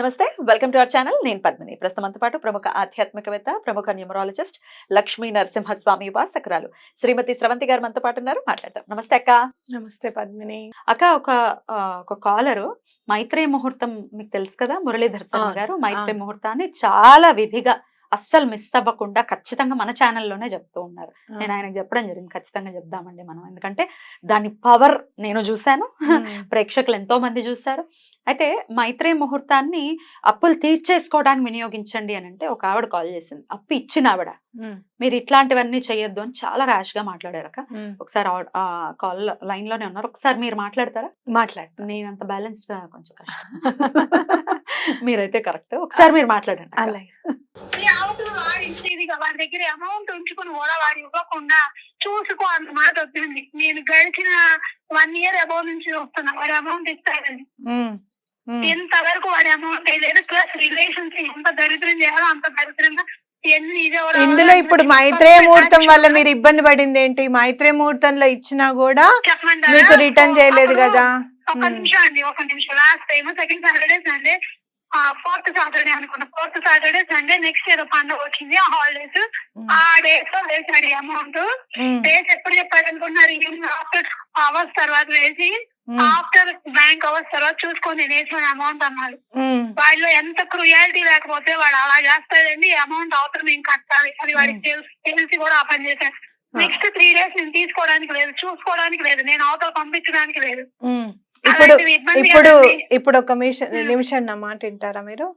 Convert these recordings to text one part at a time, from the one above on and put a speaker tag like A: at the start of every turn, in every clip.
A: నమస్తే welcome to our channel. నేను పద్మిని. ప్రస్తుతంతో పాటు ప్రముఖ ఆధ్యాత్మికవేత్త ప్రముఖ న్యూమరాలజిస్ట్ లక్ష్మీ నరసింహస్వామి ఉపాసకురాలు శ్రీమతి స్రవంతి గారు మనతో పాటు ఉన్నారు. మాట్లాడతాం నమస్తే అక్క.
B: నమస్తే పద్మిని.
A: అక్క ఒక ఒక కాలరు. మైత్రేయ ముహూర్తం మీకు తెలుసు కదా మురళీధర్ గారు మైత్రేయ
B: అవును.
A: ముహూర్తాన్ని చాలా విధిగా అస్సలు మిస్ అవ్వకుండా ఖచ్చితంగా మన ఛానల్లోనే చెప్తూ ఉన్నారు. నేను ఆయనకు చెప్పడం జరిగింది ఖచ్చితంగా చెప్దామండి మనం. ఎందుకంటే దాని పవర్ నేను చూశాను. ప్రేక్షకులు ఎంతో మంది చూశారు. అయితే మైత్రేయ ముహూర్తాన్ని అప్పులు తీర్చేసుకోవడానికి వినియోగించండి అని అంటే ఒక ఆవిడ కాల్ చేసింది. అప్పు ఇచ్చిన ఆవిడ. మీరు ఇట్లాంటివన్నీ చేయొద్దు అని చాలా ర్యాష్గా మాట్లాడారక ఒకసారి కాల్ లైన్లోనే ఉన్నారు. ఒకసారి మీరు మాట్లాడతారా?
B: మాట్లాడు
A: నేను అంత బ్యాలెన్స్డ్ కొంచెం కష్టం. మీరైతే కరెక్ట్. ఒకసారి మీరు మాట్లాడండి.
B: అలాగే.
C: దగ్గర అమౌంట్ ఉంచుకుని కూడా వాడు ఇవ్వకుండా చూసుకో అన్న మాట వచ్చింది నేను గడిచిన వన్ ఇయర్ అబౌవ్ నుంచి వస్తున్నా వాడి అమౌంట్ ఇస్తాడని.
B: ఉమ్,
C: ఇంతవరకు వాడి అమౌంట్ లేదు. ప్లస్ రిలేషన్స్ ఎంత దరిద్రం చేయాలో అంత దరిద్రంగా
B: ఇందులో ఇప్పుడు మైత్రేయ ముహూర్తం వల్ల మీరు ఇబ్బంది పడింది ఏంటి? మైత్రేయ ముహూర్తంలో ఇచ్చినా కూడా? మీకు రిటర్న్ చేయలేదు కదా.
C: ఒక నిమిషం అండి ఒక నిమిషం. Last time second Saturday Sunday fourth Saturday అనుకున్నా. ఫోర్త్ సాటర్డే సండే నెక్స్ట్ ఏదో పండుగ వచ్చింది. ఆ హాలిడేస్ ఆ డేస్లో వేసాడు అమౌంట్ డేస్ ఎప్పుడు చెప్పాడు అనుకున్నారు ఈవినింగ్ ఆఫ్టర్ అవర్స్ తర్వాత వేసి ఆఫ్టర్ బ్యాంక్ అవర్స్ తర్వాత చూసుకొని నేను వేసిన అమౌంట్ అన్నాడు. వాడిలో ఎంత క్రుయాలిటీ లేకపోతే వాడు అలా చేస్తాడండి అమౌంట్ అవసరం నేను కట్టాలి? అది వాడికి తెలుసు. కూడా ఆ పని చేశాను నెక్స్ట్ త్రీ డేస్ నేను తీసుకోవడానికి లేదు. చూసుకోవడానికి లేదు. నేను అవతల పంపించడానికి లేదు.
B: ఇప్పుడు ఇప్పుడు. ఇప్పుడు ఒక నిమిషం నా మాట వింటారా మీరు?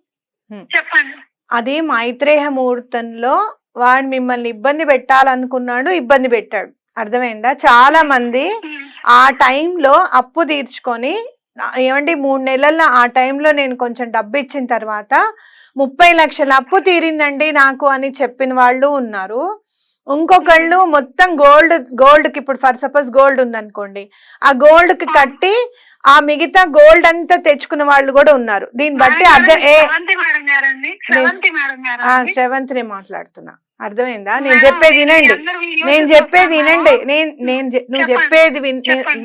C: చెప్పండి.
B: అది మైత్రేయ ముహూర్తంలో వాడు మిమ్మల్ని ఇబ్బంది పెట్టాలనుకున్నాడు ఇబ్బంది పెట్టాడు. అర్థమైందా? చాలా మంది. ఆ టైంలో అప్పు తీర్చుకొని ఏమండి మూడు నెలల్లో ఆ టైంలో నేను కొంచెం డబ్బు ఇచ్చిన తర్వాత ముప్పై లక్షల అప్పు తీరిందండి నాకు అని చెప్పిన వాళ్ళు ఉన్నారు. ఇంకొకళ్ళు మొత్తం గోల్డ్ గోల్డ్కి ఇప్పుడు ఫర్ సపోజ్ గోల్డ్ ఉందనుకోండి. ఆ గోల్డ్కి కట్టి ఆ మిగతా గోల్డ్ అంతా తెచ్చుకున్న వాళ్ళు కూడా ఉన్నారు. దీన్ని బట్టి అర్థం శ్రవంతిని మాట్లాడుతున్నా. అర్థమైందా నేను చెప్పేది వినండి నేను చెప్పేది వినండి నేను నువ్వు. చెప్పేది.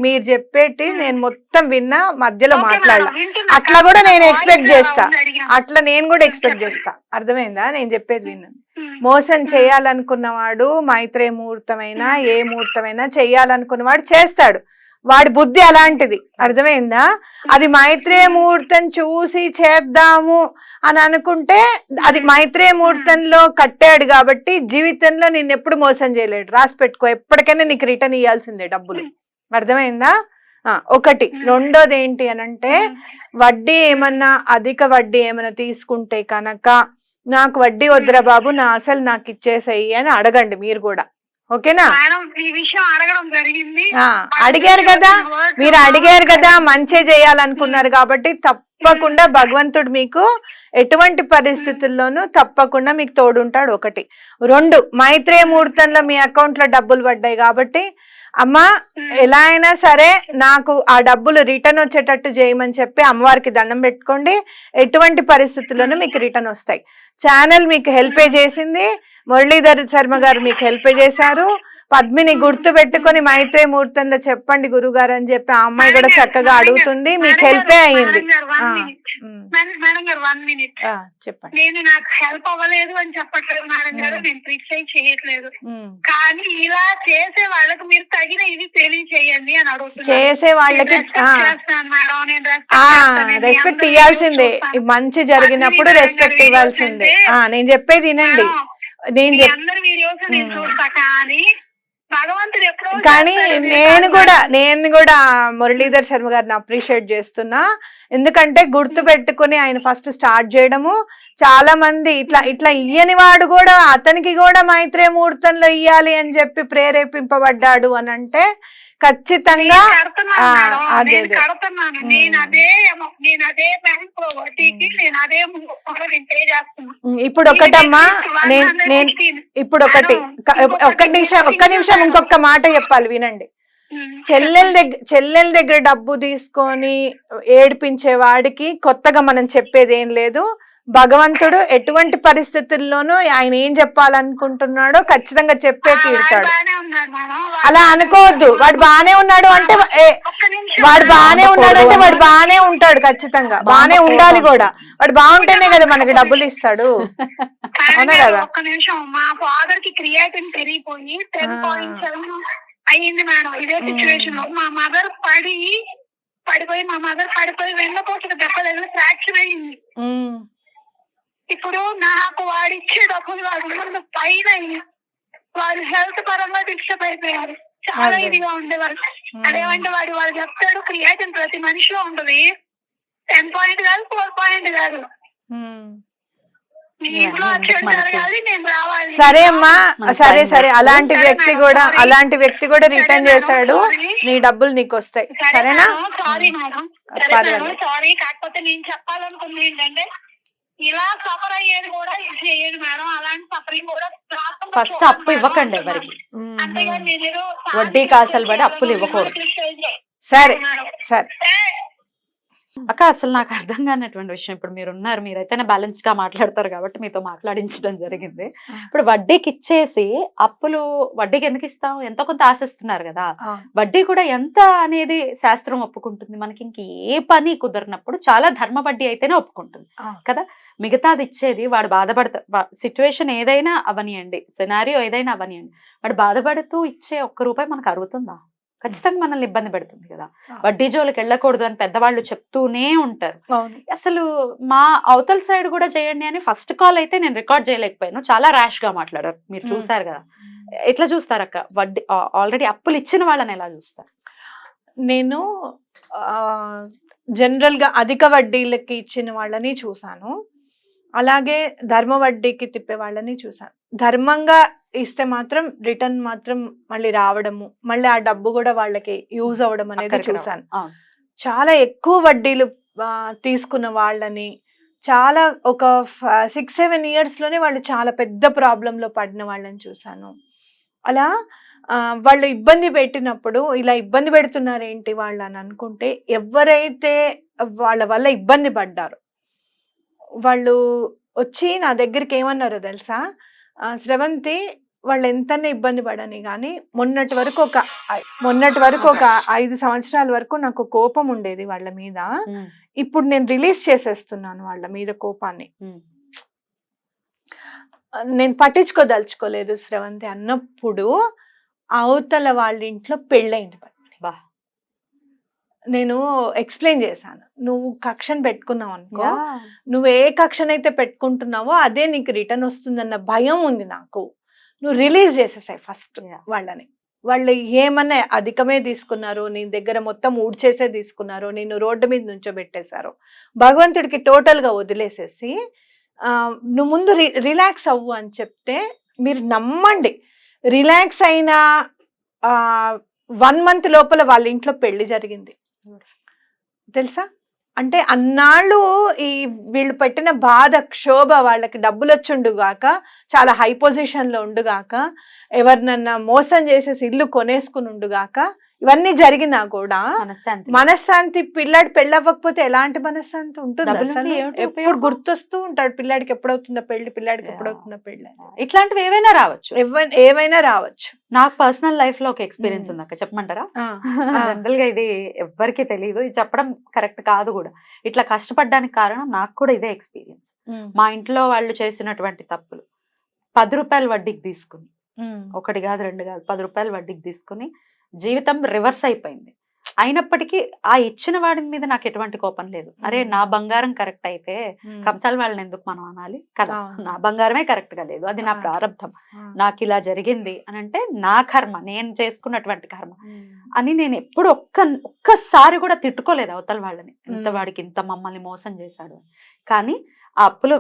B: మీరు చెప్పేటి. నేను మొత్తం విన్నా మధ్యలో మాట్లాడాల. అట్లా కూడా నేను
C: ఎలా
B: చేస్తా. అట్లా నేను కూడా ఎక్స్పెక్ట్. చేస్తా అర్థమైందా నేను చెప్పేది విన్నాను
C: ఉమ్.
B: మోసం చేయాలనుకున్నవాడు మైత్రేయ ముహూర్తమైనా ఏ ముహూర్తమైనా చేయాలనుకున్నవాడు చేస్తాడు వాడి బుద్ధి అలాంటిది. అర్థమైందా? అది మైత్రేయ ముహూర్తం చూసి చేద్దాము అని అనుకుంటే అది మైత్రేయ ముహూర్తంలో కట్టాడు కాబట్టి జీవితంలో నేను ఎప్పుడు మోసం చేయలేడు. రాసి పెట్టుకో. ఎప్పటికైనా నీకు రిటర్న్ ఇవ్వాల్సిందే డబ్బులు. అర్థమైందా? ఆ, ఒకటి. రెండోది ఏంటి అని అంటే వడ్డీ ఏమన్నా అధిక వడ్డీ ఏమన్నా తీసుకుంటే కనుక నాకు వడ్డీ వద్దురా బాబు నా అసలు నాకు ఇచ్చేసేయి అని అడగండి మీరు కూడా. ఓకేనా? అడిగారు కదా? మీరు అడిగారు కదా మంచి చేయాలనుకున్నారు కాబట్టి తప్పకుండా భగవంతుడు మీకు ఎటువంటి పరిస్థితుల్లోనూ తప్పకుండా మీకు తోడుంటాడు ఒకటి. రెండు మైత్రేయ ముహూర్తంలో మీ అకౌంట్లో డబ్బులు పడ్డాయి కాబట్టి అమ్మా ఎలా అయినా సరే నాకు ఆ డబ్బులు రిటర్న్ వచ్చేటట్టు చేయమని చెప్పి అమ్మవారికి దండం పెట్టుకోండి. ఎటువంటి పరిస్థితుల్లోనూ మీకు రిటర్న్ వస్తాయి. ఛానల్ మీకు హెల్ప్ చేసింది. మురళీధర్ శర్మ గారు మీకు హెల్ప్ చేశారు. పద్మిని గుర్తు పెట్టుకొని మైత్రేయ ముహూర్తంలో చెప్పండి గురుగారు అని చెప్పి ఆ అమ్మాయి కూడా చక్కగా అడుగుతుంది. మీకు హెల్పే అయ్యింది ఆ, um,
C: madam garu one minute
B: ఆ, చెప్పండి.
C: నేను నాకు హెల్ప్ అవ్వలేదు అని చెప్పట్లేదు మేడం గారు. నేను చేయట్లేదు. కానీ ఇలా చేసే వాళ్ళకి మీరు తగిన ఇది తెలియచేయండి అని అడుగుతున్నాను.
B: చేసే వాళ్ళకి రెస్పెక్ట్ ఇవ్వాల్సిందే. మంచి జరిగినప్పుడు రెస్పెక్ట్ ఇవ్వాల్సిందే. నేను చెప్పేది వినండి. నేను
C: అందరి వీడియోస్ కానీ
B: కానీ. నేను కూడా నేను కూడా మురళీధర్ శర్మ గారిని అప్రిషియేట్ చేస్తున్నా. ఎందుకంటే గుర్తు పెట్టుకుని ఆయన ఫస్ట్ స్టార్ట్ చేయడము చాలా మంది ఇట్లా ఇట్లా ఇయ్యని వాడు కూడా అతనికి కూడా మైత్రే ముహూర్తంలో ఇయ్యాలి అని చెప్పి ప్రేరేపింపబడ్డాడు అని అంటే ఖచ్చితంగా. అదే, ఇప్పుడు ఒకటమ్మా నేను ఇప్పుడు ఒకటి ఒక్క నిమిషం ఒక్క నిమిషం ఇంకొక మాట చెప్పాలి వినండి. చెల్లెల దగ్గర చెల్లెల దగ్గర డబ్బు తీసుకొని ఏడిపించే వాడికి కొత్తగా మనం చెప్పేది ఏం లేదు. భగవంతుడు ఎటువంటి పరిస్థితుల్లోనూ ఆయన ఏం చెప్పాలనుకుంటున్నాడో ఖచ్చితంగా చెప్పే తీరుతాడు. అలా అనుకోవద్దు. వాడు బానే ఉన్నాడు అంటే ఏ, వాడు బానే ఉన్నాడు అంటే వాడు బానే ఉంటాడు ఖచ్చితంగా. బానే ఉండాలి కూడా. వాడు బాగుంటేనే కదా మనకి డబ్బులు ఇస్తాడు అవునా కదా?
C: ఒక్క నిమిషం మా ఫాదర్కి క్రియేటిన్ పెరిగిపోయి టెన్
B: ఆ.
C: పాయింట్ సెవెన్ అయ్యింది మేడం. ఇదే సిచ్యువేషన్లో మా మదర్ పడి పడిపోయి మా మదర్ పడిపోయి వెన్నపోసిన దెబ్బలు ఫ్రాక్చర్ అయింది ఇప్పుడు నాకు వాడిచ్చే డబ్బులు వాడు ముందు పైన వాడు హెల్త్ పరంగా డిస్టర్బ్ అయిపోయారు చాలా. ఇదిగా ఉండేవాళ్ళు
B: ఉమ్.
C: అదేమంటే వాడు వాడు చెప్తాడు క్రియేటిన్ ప్రతి మనిషిలో ఉంటుంది టెన్ పాయింట్ కాదు ఫోర్ పాయింట్ కాదు.
B: సరే అమ్మా సరే సరే. అలాంటి వ్యక్తి కూడా. అలాంటి వ్యక్తి కూడా రిటర్న్ చేశాడు. నీ డబ్బులు నీకు వస్తాయి
C: సరే
B: సరేనా?
C: సారీ కాకపోతే నేను చెప్పాలనుకుంది ఏంటంటే ఇలా సఫర్ అయ్యేది కూడా ఇది చేయదు మేడం అలాంటి సఫరింగ్ కూడా
A: ఫస్ట్ అప్పు ఇవ్వకండి. ఎవరికి వడ్డీ కాసులు పడి అప్పులు ఇవ్వకూడదు.
B: సరే. సరే
A: అక్క అసలు నాకు అర్థం కానటువంటి విషయం. ఇప్పుడు మీరు ఉన్నారు మీరైతేనే బ్యాలెన్స్డ్గా మాట్లాడతారు కాబట్టి మీతో మాట్లాడించడం జరిగింది. ఇప్పుడు వడ్డీకి ఇచ్చేసి అప్పులు వడ్డీకి ఎందుకు ఇస్తాం ఎంతో కొంత ఆశిస్తున్నారు కదా. వడ్డీ కూడా ఎంత అనేది శాస్త్రం ఒప్పుకుంటుంది. మనకి ఇంక ఏ పని కుదరినప్పుడు చాలా ధర్మ వడ్డీ అయితేనే ఒప్పుకుంటుంది. కదా? మిగతాది ఇచ్చేది వాడు బాధపడతా సిచ్యువేషన్ ఏదైనా అవనియండి. సినారియో ఏదైనా అవనియండి. వాడు బాధపడుతూ ఇచ్చే ఒక్క రూపాయి మనకు అరుగుతుందా? ఖచ్చితంగా మనల్ని ఇబ్బంది పెడుతుంది కదా. వడ్డీ జోలికి వెళ్ళకూడదు అని పెద్దవాళ్ళు చెప్తూనే ఉంటారు. అసలు మా అవతల సైడ్ కూడా చేయండి అని ఫస్ట్ కాల్ అయితే నేను రికార్డ్ చేయలేకపోయాను. చాలా ర్యాష్గా మాట్లాడారు. మీరు. చూసారు కదా. ఎట్లా చూస్తారు అక్క? వడ్డీ ఆల్రెడీ అప్పులు ఇచ్చిన వాళ్ళని ఎలా చూస్తారు?
B: నేను జనరల్గా అధిక వడ్డీలకి ఇచ్చిన వాళ్ళని చూసాను. అలాగే ధర్మ వడ్డీకి తిప్పే వాళ్ళని చూసాను. ధర్మంగా ఇస్తే మాత్రం రిటర్న్ మాత్రం మళ్ళీ రావడము మళ్ళీ ఆ డబ్బు కూడా వాళ్ళకి యూజ్ అవ్వడం అనేది. చూసాను. చాలా ఎక్కువ వడ్డీలు తీసుకున్న వాళ్ళని చాలా ఒక సిక్స్ సెవెన్ ఇయర్స్లోనే వాళ్ళు చాలా పెద్ద problem లో పడిన వాళ్ళని చూసాను అలా వాళ్ళు ఇబ్బంది పెట్టినప్పుడు ఇలా ఇబ్బంది పెడుతున్నారు ఏంటి వాళ్ళు అని అనుకుంటే ఎవరైతే వాళ్ళ వల్ల ఇబ్బంది పడ్డారు వాళ్ళు వచ్చి నా దగ్గరికి ఏమన్నారో తెలుసా స్రవంతి వాళ్ళు ఎంతనే ఇబ్బంది పడని కానీ మొన్నటి వరకు ఒక మొన్నటి వరకు ఒక ఐదు సంవత్సరాల వరకు నాకు కోపం ఉండేది వాళ్ళ మీద. ఇప్పుడు నేను రిలీజ్ చేసేస్తున్నాను వాళ్ళ మీద కోపాన్ని. నేను పట్టించుకోదలుచుకోలేదు శ్రవంతి అన్నప్పుడు అవతల వాళ్ళ ఇంట్లో పెళ్ళైంది.
A: బా.
B: నేను ఎక్స్ప్లెయిన్ చేశాను. నువ్వు కక్షను పెట్టుకున్నావు అనుకో. నువ్వు ఏ కక్షనైతే పెట్టుకుంటున్నావో అదే నీకు రిటర్న్ వస్తుందన్న భయం ఉంది నాకు. నువ్వు రిలీజ్ చేసేసాయి ఫస్ట్. వాళ్ళని. వాళ్ళు ఏమన్నా అధికమే తీసుకున్నారు నీ దగ్గర మొత్తం ఊడ్చేసే తీసుకున్నారు నేను రోడ్డు మీద నుంచోబెట్టేశారు భగవంతుడికి total గా వదిలేసేసి నువ్వు ముందు రిలాక్స్ అవ్వు అని చెప్తే మీరు నమ్మండి. రిలాక్స్ అయిన వన్ మంత్ లోపల వాళ్ళ ఇంట్లో పెళ్ళి జరిగింది. తెలుసా? అంటే అన్నాళ్ళు ఈ వీళ్ళు పెట్టిన బాధ క్షోభ వాళ్ళకి డబ్బులు వచ్చుండుగాక చాలా హై పొజిషన్లో ఉండుగాక ఎవరినన్నా మోసం చేసేసి ఇల్లు కొనేసుకుని ఉండుగాక ఇవన్నీ జరిగినా కూడా
A: మనశ్శాంతి.
B: మనశ్శాంతి పిల్లాడు పెళ్ళవ్వకపోతే ఎలాంటి మనశ్శాంతి ఉంటుంది అసలు? ఎప్పుడు? గుర్తొస్తూ ఉంటాడు పిల్లాడికి ఎప్పుడవుతుందో పెళ్ళి పిల్లాడికి. ఎప్పుడవుతుందో పెళ్ళి
A: ఇట్లాంటివి ఏవైనా రావచ్చు.
B: ఏమైనా రావచ్చు.
A: నాకు పర్సనల్ లైఫ్లో ఒక ఎక్స్పీరియన్స్. ఉంది అక్క చెప్పమంటారా. జనరల్గా ఇది ఎవ్వరికి తెలియదు ఇది చెప్పడం కరెక్ట్ కాదు కూడా. ఇట్లా కష్టపడడానికి కారణం నాకు కూడా ఇదే ఎక్స్పీరియన్స్ మా ఇంట్లో వాళ్ళు చేసినటువంటి తప్పులు. పది రూపాయలు వడ్డీకి తీసుకుని. ఒకటి కాదు రెండు కాదు పది రూపాయలు వడ్డీకి తీసుకుని జీవితం రివర్స్ అయిపోయింది అయినప్పటికీ ఆ ఇచ్చిన వాడి మీద నాకు ఎటువంటి కోపం లేదు అరే. నా బంగారం కరెక్ట్ అయితే. కంసాల వాళ్ళని ఎందుకు మనం అనాలి కదా. నా బంగారమే కరెక్ట్గా లేదు అది నా. ప్రారంభం. నాకు ఇలా జరిగింది అని అంటే నా కర్మ నేను చేసుకున్నటువంటి కర్మ. అని నేను ఎప్పుడు ఒక్క ఒక్కసారి కూడా తిట్టుకోలేదు అవతల వాళ్ళని ఇంత. వాడికి ఇంత మమ్మల్ని మోసం చేశాడు. కానీ ఆ అప్పులు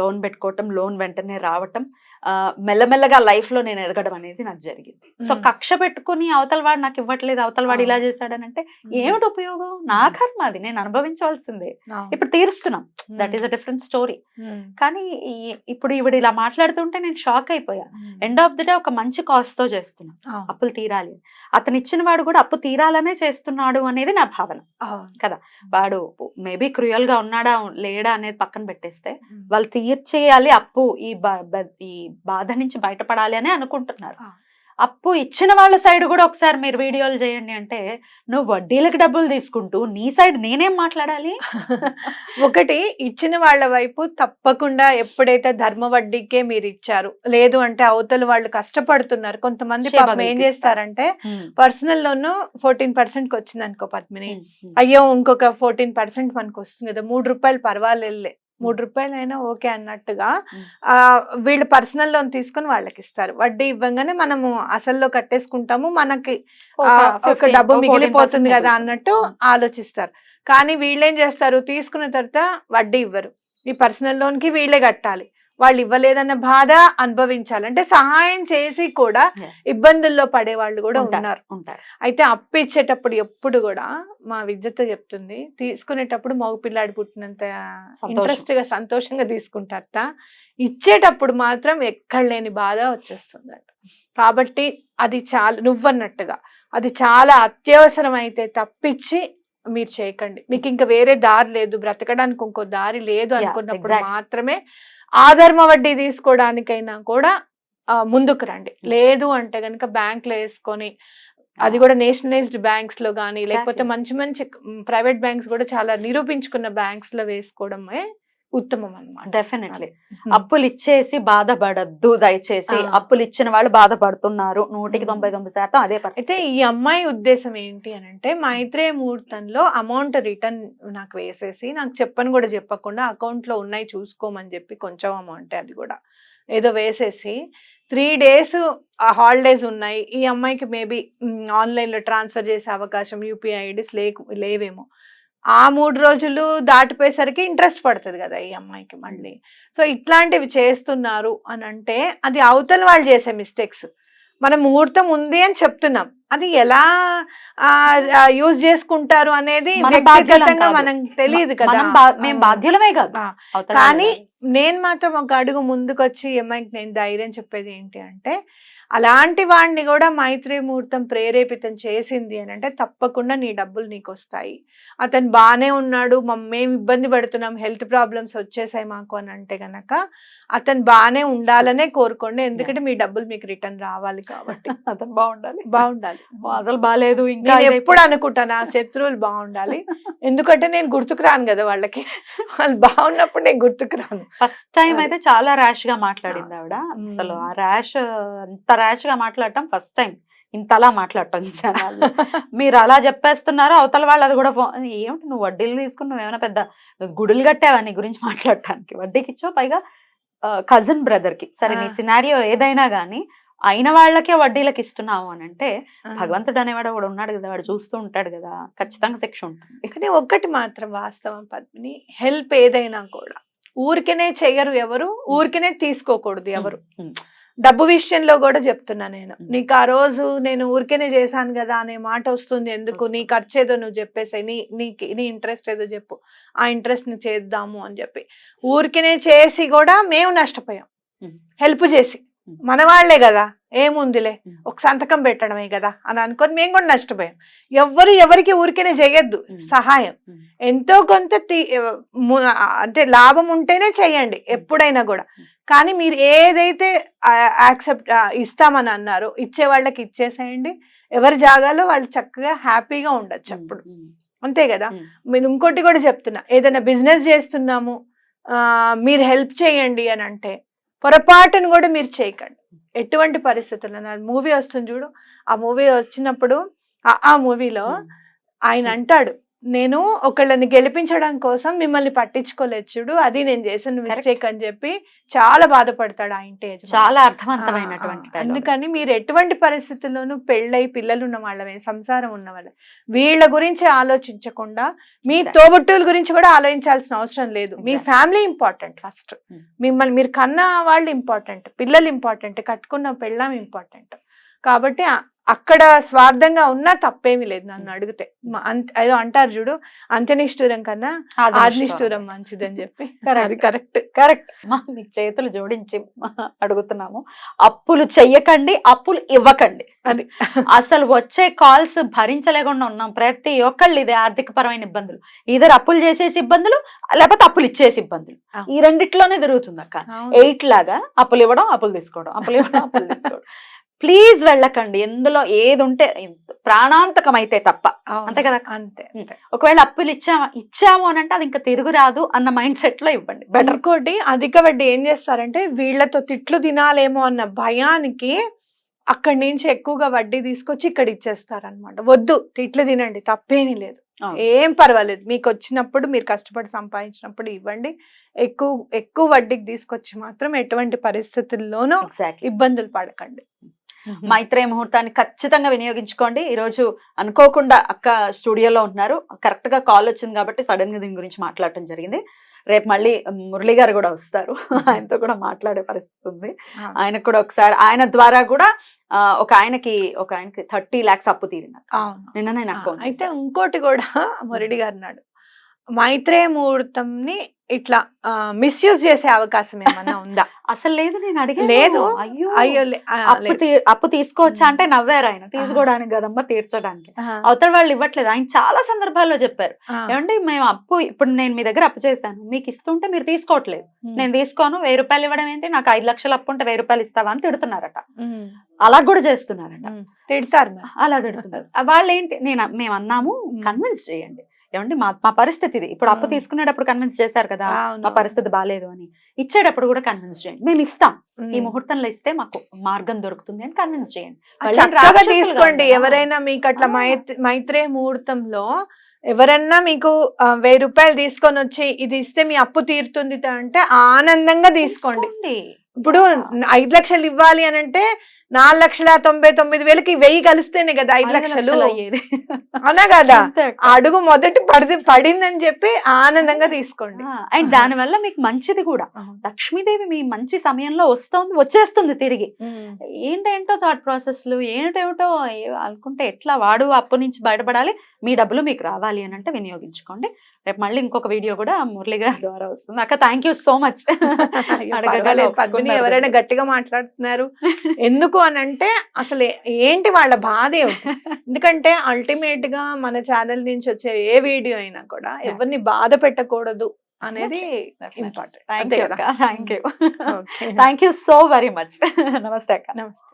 A: లోన్ పెట్టుకోవటం లోన్ వెంటనే రావటం మెల్లమెల్లగా లైఫ్లో నేను ఎదగడం అనేది నాకు జరిగింది సో. కక్ష పెట్టుకుని అవతల వాడు నాకు ఇవ్వట్లేదు అవతల వాడు ఇలా
B: అవును.
A: చేశాడని అంటే ఏమిటి ఉపయోగం నా కర్మ అది నేను అనుభవించవలసిందే. ఇప్పుడు తీరుస్తున్నాం that. Is a different story. కానీ ఇప్పుడు ఈవిడ ఇలా మాట్లాడుతుంటే నేను షాక్ అయిపోయా. ఎండ్ ఆఫ్ ది డే ఒక మంచి కాస్ట్తో చేస్తున్నాం. అప్పులు తీరాలి. అతను ఇచ్చిన వాడు కూడా అప్పు తీరాలనే చేస్తున్నాడు అనేది నా భావన
B: అవును.
A: వాడు మేబీ క్రూయల్గా ఉన్నాడా లేడా అనేది పక్కన పెట్టేస్తే
B: ఉమ్.
A: వాళ్ళు తీర్చేయాలి అప్పు ఈ ఈ బాధ నుంచి బయటపడాలి అని అనుకుంటున్నారు. అప్పు ఇచ్చిన వాళ్ళ సైడ్ కూడా ఒకసారి మీరు వీడియోలు చేయండి అంటే నువ్వు వడ్డీలకు డబ్బులు తీసుకుంటూ నీ సైడ్ నేనేం మాట్లాడాలి
B: ఒకటి ఇచ్చిన వాళ్ళ వైపు తప్పకుండా ఎప్పుడైతే ధర్మ వడ్డీకే మీరు ఇచ్చారు లేదు అంటే అవతల వాళ్ళు కష్టపడుతున్నారు కొంతమంది పాపం ఏం. చేస్తారంటే పర్సనల్ లోన్ ఫోర్టీన్ పర్సెంట్కి వచ్చింది అనుకో పద్మిని అయ్యో ఇంకొక ఫోర్టీన్ పర్సెంట్ మనకు వస్తుంది కదా మూడు రూపాయలు పర్వాలేదులే మూడు రూపాయలు అయినా ఓకే అన్నట్టుగా. ఆ వీళ్ళు పర్సనల్ లోన్ తీసుకొని వాళ్ళకి ఇస్తారు వడ్డీ ఇవ్వగానే మనము అసల్లో కట్టేసుకుంటాము. మనకి ఒక డబ్బు మిగిలిపోతుంది కదా అన్నట్టు ఆలోచిస్తారు. కానీ వీళ్ళేం చేస్తారు? తీసుకున్న తర్వాత వడ్డీ ఇవ్వరు. ఈ పర్సనల్ లోన్కి వీళ్ళే కట్టాలి. వాళ్ళు ఇవ్వలేదన్న బాధ అనుభవించాలి అంటే సహాయం చేసి కూడా. ఇబ్బందుల్లో పడే వాళ్ళు కూడా
A: ఉంటారు.
B: ఉన్నారు
A: ఉంటారు
B: అయితే అప్పు ఇచ్చేటప్పుడు ఎప్పుడు కూడా మా విద్యత చెప్తుంది తీసుకునేటప్పుడు మగ పిల్లాడి పుట్టినంత. ఇంట్రెస్ట్గా సంతోషంగా తీసుకుంటారట ఇచ్చేటప్పుడు మాత్రం ఎక్కడ లేని బాధ వచ్చేస్తుంది కాబట్టి అది చాలా నువ్వన్నట్టుగా అది చాలా అత్యవసరం అయితే తప్పించి మీరు చేయకండి మీకు ఇంకా వేరే దారి లేదు బ్రతకడానికి ఇంకో దారి లేదు అనుకున్నప్పుడు. మాత్రమే ఆధర్మ వడ్డీ తీసుకోవడానికైనా కూడా ముందుకు రండి లేదు అంటే గనుక బ్యాంక్లో వేసుకొని అది కూడా నేషనలైజ్డ్ బ్యాంక్స్లో కానీ లేకపోతే. మంచి మంచి ప్రైవేట్ బ్యాంక్స్ కూడా చాలా నిరూపించుకున్న బ్యాంక్స్లో వేసుకోవడమే ఉత్తమం అనమాట
A: డెఫినెట్లీ అప్పులు ఇచ్చేసి బాధపడద్దు దయచేసి. అప్పులు ఇచ్చిన వాళ్ళు బాధపడుతున్నారు. నూటికి. తొంభై తొమ్మిది శాతం అదే
B: అయితే ఈ అమ్మాయి ఉద్దేశం ఏంటి అని అంటే మైత్రేయ ముహూర్తంలో అమౌంట్ రిటర్న్ నాకు వేసేసి నాకు చెప్పని కూడా చెప్పకుండా అకౌంట్లో ఉన్నాయి చూసుకోమని చెప్పి కొంచెం అమౌంట్ అది కూడా. ఏదో వేసేసి త్రీ డేస్ హాలిడేస్ ఉన్నాయి. ఈ అమ్మాయికి మేబీ ఆన్లైన్లో ట్రాన్స్ఫర్ చేసే అవకాశం యూపీఐ ఐడీస్ లేకు లేవేమో. ఆ మూడు రోజులు దాటిపోయేసరికి ఇంట్రెస్ట్ పడుతుంది కదా ఈ అమ్మాయికి మళ్ళీ సో ఇట్లాంటివి చేస్తున్నారు అని అంటే అది అవతల వాళ్ళు చేసే మిస్టేక్స్ మనం ముహూర్తం ఉంది అని చెప్తున్నాం అది ఎలా యూజ్ చేసుకుంటారు అనేది వ్యక్తిగతంగా. మనం తెలియదు కదా.
A: బాధ్యులమే కాదు
B: కానీ. నేను మాత్రం ఒక అడుగు ముందుకొచ్చి ఈ అమ్మాయికి నేను ధైర్యం చెప్పేది ఏంటి అంటే అలాంటి వాడిని కూడా మైత్రి ముహూర్తం ప్రేరేపితం చేసింది అని అంటే తప్పకుండా నీ డబ్బులు నీకు వస్తాయి అతను బాగానే ఉన్నాడు మమ్- ఇబ్బంది పడుతున్నాం హెల్త్ ప్రాబ్లమ్స్ వచ్చేసాయి మాకు అని అంటే గనక అతను బాగానే ఉండాలనే కోరుకోండి. ఎందుకంటే మీ డబ్బులు మీకు రిటర్న్ రావాలి కాబట్టి.
A: అతను బాగుండాలి.
B: బాగుండాలి.
A: అసలు బాగాలేదు ఇంకా.
B: ఎప్పుడు అనుకుంటాను నా శత్రువులు బాగుండాలి. ఎందుకంటే నేను గుర్తుకు రాను కదా వాళ్ళకి. వాళ్ళు బాగున్నప్పుడు నేను గుర్తుకు రాను
A: ఫస్ట్ టైం. అయితే చాలా ర్యాష్గా మాట్లాడింది ఆవిడ. అసలు ఆ ర్యాష్ అంత ర్యాష్గా మాట్లాడటం ఫస్ట్ టైం. ఇంతలా మాట్లాడటం జనాలు మీరు అలా చెప్పేస్తున్నారు అవతల వాళ్ళు అది కూడా ఫో- ఏమిటి నువ్వు వడ్డీలు తీసుకుని నువ్వు ఏమైనా పెద్ద గుడులు కట్టావా నీ గురించి మాట్లాడటానికి? వడ్డీకి ఇచ్చావు పైగా కజిన్ బ్రదర్కి. సరే నీ. సినారియో ఏదైనా గానీ అయిన వాళ్ళకే వడ్డీలకు ఇస్తున్నావు అని అంటే భగవంతుడు అనేవాడు ఒకడు ఉన్నాడు కదా వాడు చూస్తూ ఉంటాడు కదా ఖచ్చితంగా శిక్ష ఉంటుంది.
B: కానీ ఒక్కటి మాత్రం వాస్తవం పద్మిని హెల్ప్ ఏదైనా కూడా. ఊరికనే చెయ్యరు ఎవరు ఊరికనే తీసుకోకూడదు ఎవరు. డబ్బు విషయంలో కూడా చెప్తున్నా నేను. నీకు ఆ రోజు నేను ఊరికనే చేశాను కదా అనే మాట వస్తుంది ఎందుకు? నీ. ఖర్చు ఏదో నువ్వు చెప్పేసాయి. నీ నీకు నీ ఇంట్రెస్ట్ ఏదో చెప్పు. ఆ ఇంట్రెస్ట్ని చేద్దాము అని చెప్పి. ఊరికనే చేసి కూడా మేము నష్టపోయాం. హెల్ప్ చేసి. మన వాళ్ళే కదా. ఏముందిలే. ఒక సంతకం పెట్టడమే కదా అని అనుకొని మేము కూడా నష్టపోయాం. ఎవ్వరు ఎవరికి ఊరికనే చేయొద్దు. సహాయం. ఎంతో కొంత అంటే లాభం ఉంటేనే చెయ్యండి ఎప్పుడైనా కూడా. కానీ మీరు ఏదైతే యాక్సెప్ట్ ఇస్తామని అన్నారో ఇచ్చే వాళ్ళకి ఇచ్చేసేయండి ఎవరి జాగాలో వాళ్ళు చక్కగా హ్యాపీగా ఉండొచ్చు అప్పుడు. అంతే కదా
A: మ్మ్.
B: నేను ఇంకోటి కూడా చెప్తున్నా ఏదైనా బిజినెస్ చేస్తున్నాము మీరు హెల్ప్ చేయండి అని అంటే పొరపాటును కూడా మీరు చేయకండి ఎటువంటి పరిస్థితుల్లో మూవీ వస్తుంది చూడు ఆ మూవీ వచ్చినప్పుడు ఆ- మూవీలో. ఆయన అంటాడు నేను ఒకళ్ళని గెలిపించడం కోసం మిమ్మల్ని పట్టించుకోలేదు చూడు అది నేను చేసిన మిస్టేక్ అని చెప్పి చాలా బాధపడతాడు ఆ ఇంటి.
A: చాలా అర్థవంతమైనటువంటి.
B: అందుకని మీరు ఎటువంటి పరిస్థితుల్లోనూ పెళ్ళై పిల్లలు ఉన్న వాళ్ళమే సంసారం ఉన్న వాళ్ళే వీళ్ళ గురించి ఆలోచించకుండా మీ. తోబుట్టువుల గురించి కూడా ఆలోచించాల్సిన అవసరం లేదు మీ. Family important first
A: Hmm.
B: మిమ్మల్ని మీరు కన్న వాళ్ళు ఇంపార్టెంట్ పిల్లలు ఇంపార్టెంట్ కట్టుకున్న పెళ్ళాం ఇంపార్టెంట్ కాబట్టి అక్కడ స్వార్థంగా ఉన్నా తప్పేమీ లేదు నన్ను అడిగితే. ఏదో అంటారు చూడు అంత్యనిష్ఠూరం కన్నా
A: ఆదినిష్ఠూరం.
B: ఆదినిష్ఠూరం మంచిదని చెప్పి. అది కరెక్ట్.
A: కరెక్ట్ మీకు చేతులు జోడించి అడుగుతున్నాము. అప్పులు చెయ్యకండి అప్పులు ఇవ్వకండి.
B: అది.
A: అసలు వచ్చే కాల్స్ భరించలేకుండా ఉన్నాం. ప్రతి ఒక్కళ్ళు ఇదే ఆర్థిక పరమైన ఇబ్బందులు. ఇద్దరు అప్పులు చేసేసి ఇబ్బందులు లేకపోతే అప్పులు ఇచ్చేసి ఇబ్బందులు. ఈ రెండిట్లోనే తిరుగుతుంది అక్క. ఎయిట్ లాగా అప్పులు ఇవ్వడం అప్పులు తీసుకోవడం అప్పులు ఇవ్వడం అప్పులు తీసుకోవడం. ప్లీజ్ వెళ్ళకండి. ఎందులో ఏది ఉంటే ప్రాణాంతకం అయితే తప్ప అంతే కదా?
B: అంతే.
A: ఒకవేళ అప్పులు ఇచ్చామా ఇచ్చాము అని అంటే అది ఇంకా తిరుగు రాదు అన్న మైండ్ సెట్లో ఇవ్వండి. బెటర్
B: ఇంకోటి అధిక వడ్డీ ఏం చేస్తారంటే వీళ్ళతో తిట్లు తినాలేమో అన్న భయానికి అక్కడి నుంచి ఎక్కువగా వడ్డీ తీసుకొచ్చి ఇక్కడ ఇచ్చేస్తారన్నమాట. వద్దు తిట్లు తినండి తప్పేమీ లేదు. ఏం పర్వాలేదు. మీకు వచ్చినప్పుడు మీరు కష్టపడి సంపాదించినప్పుడు ఇవ్వండి. ఎక్కువ ఎక్కువ వడ్డీకి తీసుకొచ్చి మాత్రం ఎటువంటి పరిస్థితుల్లోనూ ఇబ్బందులు పడకండి.
A: మైత్రేయ ముహూర్తాన్ని ఖచ్చితంగా వినియోగించుకోండి. ఈ రోజు అనుకోకుండా అక్క స్టూడియోలో ఉంటున్నారు కరెక్ట్గా కాల్ వచ్చింది కాబట్టి సడన్గా దీని గురించి మాట్లాడటం జరిగింది. రేపు మళ్ళీ మురళి గారు కూడా వస్తారు. ఆయనతో కూడా మాట్లాడే పరిస్థితి ఉంది. ఆయనకు కూడా ఒకసారి ఆయన ద్వారా కూడా ఒక ఆయనకి ఒక ఆయనకి థర్టీ లాక్స్ అప్పు తీరింది
B: అవును.
A: నిన్న నేను
B: ఆ,
A: అకౌంట్
B: అయితే ఇంకోటి కూడా మురడి గారు అన్నాడు. మైత్రేయ ముహూర్తంని ఇట్లా మిస్యూజ్ చేసే అవకాశం ఏమన్నా ఉందా?
A: అసలు లేదు నేను అడిగాను.
B: లేదు.
A: అయ్యో!
B: అయ్యో
A: అప్పు అప్పు తీసుకోవచ్చా అంటే నవ్వారు ఆయన. తీసుకోవడానికి కదమ్మా తీర్చడానికి. అవతల వాళ్ళు ఇవ్వట్లేదు. ఆయన చాలా సందర్భాల్లో చెప్పారు. ఏమంటే మేము అప్పు ఇప్పుడు నేను మీ దగ్గర అప్పు చేశాను. మీకు ఇస్తుంటే మీరు తీసుకోవట్లేదు. నేను తీసుకోను. వెయ్యి రూపాయలు ఇవ్వడం ఏంటి? నాకు ఐదు లక్షలు అప్పు ఉంటే వెయ్యి రూపాయలు ఇస్తావా? అని తిడుతున్నారట. అలా కూడా చేస్తున్నారట.
B: తిడతారు
A: అలా తిడుతున్నారు. వాళ్ళు ఏంటి నేను మేము. అన్నాము. కన్విన్స్ చేయండి. ఏమంటే మా మా పరిస్థితి ఇది ఇప్పుడు అప్పు. తీసుకునేటప్పుడు కన్విన్స్ చేశారు కదా. మా పరిస్థితి బాగాలేదు అని ఇచ్చేటప్పుడు కూడా కన్విన్స్ చేయండి మేము ఇస్తాం. ఈ ముహూర్తంలో ఇస్తే మాకు మార్గం దొరుకుతుంది అని కన్విన్స్ చేయండి
B: తీసుకోండి. ఎవరైనా మీకు అట్లా. మైత్రి ముహూర్తంలో ఎవరన్నా మీకు వెయ్యి రూపాయలు తీసుకొని వచ్చి ఇది ఇస్తే మీ అప్పు తీరుతుంది అంటే ఆనందంగా తీసుకోండి ఇప్పుడు ఐదు లక్షలు ఇవ్వాలి అని అంటే నాలుగు లక్షల తొంభై తొమ్మిది వేలకి వెయ్యి కలిస్తేనే కదా ఐదు లక్షలు.
A: అయ్యేది.
B: అవునా కదా? అడుగు మొదటి పడి పడిందని చెప్పి ఆనందంగా తీసుకోండి.
A: అండ్ దాని వల్ల మీకు మంచిది కూడా. లక్ష్మీదేవి మీ మంచి సమయంలో వస్తోంది వచ్చేస్తుంది తిరిగి. ఏంటేంటో థాట్ ప్రాసెస్లు ఏంటేమిటో అనుకుంటే ఎట్లా వాడు అప్పు నుంచి బయటపడాలి మీ డబ్బులు మీకు రావాలి అని అంటే వినియోగించుకోండి. రేపు మళ్ళీ ఇంకొక వీడియో కూడా మురళి గారి ద్వారా వస్తుంది. అక్క థ్యాంక్ యూ సో మచ్
B: అయ్యో, పద్మిని ఎవరైనా గట్టిగా మాట్లాడుతున్నారు. ఎందుకు అని అంటే అసలు ఏంటి వాళ్ళ బాధ ఎందుకంటే అల్టిమేట్గా మన ఛానల్ నుంచి వచ్చే ఏ వీడియో అయినా కూడా ఎవరిని బాధ పెట్టకూడదు అనేది important.
A: Thank you thank you so very much namaste అక్క.
B: నమస్తే.